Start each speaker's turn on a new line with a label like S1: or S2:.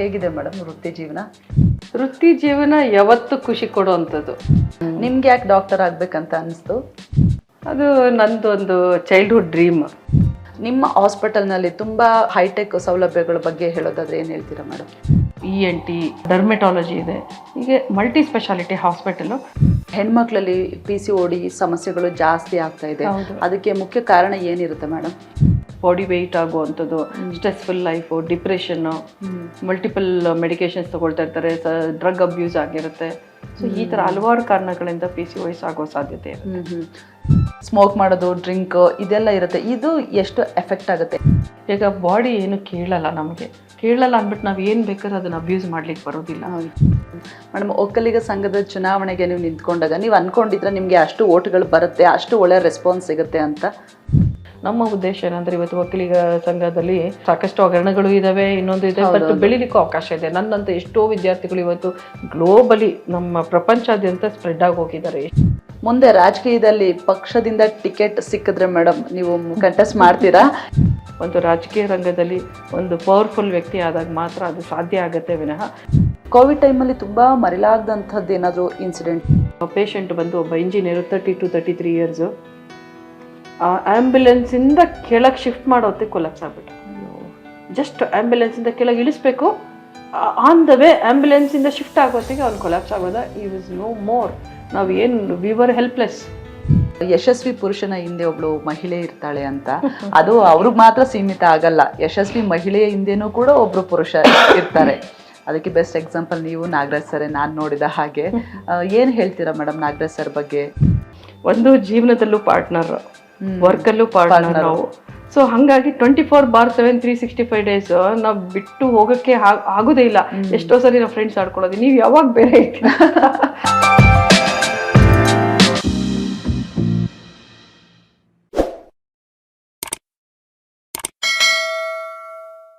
S1: ಹೇಗಿದೆ ಮೇಡಮ್ ವೃತ್ತಿ ಜೀವನ?
S2: ವೃತ್ತಿ ಜೀವನ ಯಾವತ್ತು ಖುಷಿ ಕೊಡುವಂಥದ್ದು.
S1: ನಿಮ್ಗೆ ಯಾಕೆ ಡಾಕ್ಟರ್ ಆಗ್ಬೇಕಂತ ಅನಿಸ್ತು?
S2: ಅದು ನಂದೊಂದು ಚೈಲ್ಡ್ಹುಡ್ ಡ್ರೀಮ್
S1: ನಿಮ್ಮ ಹಾಸ್ಪಿಟಲ್ನಲ್ಲಿ ತುಂಬಾ ಹೈಟೆಕ್ ಸೌಲಭ್ಯಗಳ ಬಗ್ಗೆ ಹೇಳೋದಾದ್ರೆ ಏನು ಹೇಳ್ತೀರಾ madam?
S2: E N T dermatology ಇದೆ. ಹೀಗೆ ಮಲ್ಟಿ ಸ್ಪೆಷಾಲಿಟಿ ಹಾಸ್ಪಿಟಲು
S1: ಹೆಣ್ಮಕ್ಳಲ್ಲಿ ಪಿ ಸಿ ಓಡಿ ಸಮಸ್ಯೆಗಳು ಜಾಸ್ತಿ ಆಗ್ತಾ ಇದೆ.
S2: ಹೌದು.
S1: ಅದಕ್ಕೆ ಮುಖ್ಯ ಕಾರಣ ಏನಿರುತ್ತೆ ಮೇಡಮ್?
S2: ಬಾಡಿ ವೆಯ್ಟ್ ಆಗುವಂಥದ್ದು stressful life depression multiple medications ತೊಗೊಳ್ತಾ ಇರ್ತಾರೆ ಡ್ರಗ್ ಅಬ್ಯೂಸ್ ಆಗಿರುತ್ತೆ. ಸೊ ಈ ಥರ ಹಲವಾರು ಕಾರಣಗಳಿಂದ ಪಿ ಸಿ ವಯಸ್ಸು ಆಗೋ ಸಾಧ್ಯತೆ ಇರುತ್ತೆ.
S1: ಸ್ಮೋಕ್ ಮಾಡೋದು ಡ್ರಿಂಕ್ ಇದೆಲ್ಲ ಇರುತ್ತೆ. ಇದು ಎಷ್ಟು ಎಫೆಕ್ಟ್ ಆಗುತ್ತೆ?
S2: ಈಗ ಬಾಡಿ ಏನು ಕೇಳಲ್ಲ ನಮಗೆ. ಕೇಳಲ್ಲ ಅಂದ್ಬಿಟ್ಟು ನಾವು ಏನು ಬೇಕಾದ್ರೆ ಅದನ್ನು ಅಬ್ಯೂಸ್ ಮಾಡ್ಲಿಕ್ಕೆ ಬರೋದಿಲ್ಲ.
S1: ಮೇಡಮ್ ಒಕ್ಕಲಿಗ ಸಂಘದ ಚುನಾವಣೆಗೆ ನೀವು ನಿಂತ್ಕೊಂಡಾಗ ನೀವು ಅಂದ್ಕೊಂಡಿದ್ರೆ ನಿಮಗೆ ಅಷ್ಟು ಓಟ್ಗಳು ಬರುತ್ತೆ ಅಷ್ಟು ಒಳ್ಳೆ ರೆಸ್ಪಾನ್ಸ್ ಸಿಗುತ್ತೆ ಅಂತ.
S2: ನಮ್ಮ ಉದ್ದೇಶ ಏನಂದ್ರೆ ಇವತ್ತು ವಕೀಲಿಗ ಸಂಘದಲ್ಲಿ ಸಾಕಷ್ಟು ಹಗರಣಗಳು ಇದಾವೆ ಇನ್ನೊಂದು ಇದೆ. ಬಟ್ ಬೆಳಿಲಿಕ್ಕೂ ಅವಕಾಶ ಇದೆ. ನನ್ನಂತ ಎಷ್ಟೋ ವಿದ್ಯಾರ್ಥಿಗಳು ಇವತ್ತು ಗ್ಲೋಬಲಿ ನಮ್ಮ ಪ್ರಪಂಚಾದ್ಯಂತ ಸ್ಪ್ರೆಡ್ ಆಗಿ ಹೋಗಿದ್ದಾರೆ.
S1: ಮುಂದೆ ರಾಜಕೀಯದಲ್ಲಿ ಪಕ್ಷದಿಂದ ಟಿಕೆಟ್ ಸಿಕ್ಕಿದ್ರೆ ಮೇಡಮ್ ನೀವು ಕಂಟೆಸ್ಟ್ ಮಾಡ್ತೀರಾ?
S2: ಒಂದು ರಾಜಕೀಯ ರಂಗದಲ್ಲಿ ಒಂದು ಪವರ್ಫುಲ್ ವ್ಯಕ್ತಿ ಆದಾಗ ಮಾತ್ರ ಅದು ಸಾಧ್ಯ ಆಗುತ್ತೆ ವಿನಃ.
S1: ಕೋವಿಡ್ ಟೈಮಲ್ಲಿ ತುಂಬಾ ಮರೆಯಲಾಗದಂಥದ್ದು ಏನಾದರೂ ಇನ್ಸಿಡೆಂಟ್
S2: ಪೇಷಂಟ್ ಬಂದು ಒಬ್ಬ engineer thirty two thirty three years ಆ್ಯಂಬುಲೆನ್ಸಿಂದ ಕೆಳಗೆ ಶಿಫ್ಟ್ ಮಾಡೋತ್ತೆ ಕೊಲಾಪ್ಸ್ ಆಗ್ಬಿಟ್ಟು. ಜಸ್ಟ್ ಆ್ಯಂಬುಲೆನ್ಸಿಂದ ಕೆಳಗೆ ಇಳಿಸ್ಬೇಕು. ಆನ್ ದ ವೇ ಆ್ಯಂಬುಲೆನ್ಸಿಂದ ಶಿಫ್ಟ್ ಆಗೋತ್ತಿಗೆ ಅವ್ನು ಕೊಲಾಪ್ಸ್ ಆಗೋದ. ಈ ವಾಸ್ ನೋ ಮೋರ್ ನಾವು ಏನು ವಿ ವರ್ ಹೆಲ್ಪ್ಲೆಸ್
S1: ಯಶಸ್ವಿ ಪುರುಷನ ಹಿಂದೆ ಒಬ್ಳು ಮಹಿಳೆ ಇರ್ತಾಳೆ ಅಂತ. ಅದು ಅವ್ರಿಗೆ ಮಾತ್ರ ಸೀಮಿತ ಆಗಲ್ಲ. ಯಶಸ್ವಿ ಮಹಿಳೆಯ ಹಿಂದೆನೂ ಕೂಡ ಒಬ್ರು ಪುರುಷ ಇರ್ತಾರೆ. ಅದಕ್ಕೆ ಬೆಸ್ಟ್ ಎಕ್ಸಾಂಪಲ್ ನೀವು ನಾಗರಾಜ್ ಸರ್ ನಾನು ನೋಡಿದ ಹಾಗೆ. ಏನು ಹೇಳ್ತೀರಾ ಮೇಡಮ್ ನಾಗರಾಜ್ ಸರ್ ಬಗ್ಗೆ?
S2: ಒಂದು ಜೀವನದಲ್ಲೂ ಪಾರ್ಟ್ನರ್. ವರ್ಕಲ್ಲೂ ಪಾರ್ಟ್ನರ್ ನಾವು ಸೊ ಹಂಗಾಗಿ twenty four bar seven three sixty five days ನಾವು ಬಿಟ್ಟು ಹೋಗೋಕ್ಕೆ ಆಗೋದೇ ಇಲ್ಲ. ಎಷ್ಟೋ ಸರಿ ನಾವು ಫ್ರೆಂಡ್ಸ್ ಆಡ್ಕೊಳ್ಳೋದು. ನೀವು ಯಾವಾಗ ಬೇರೆ ಇರ್ತೀರ?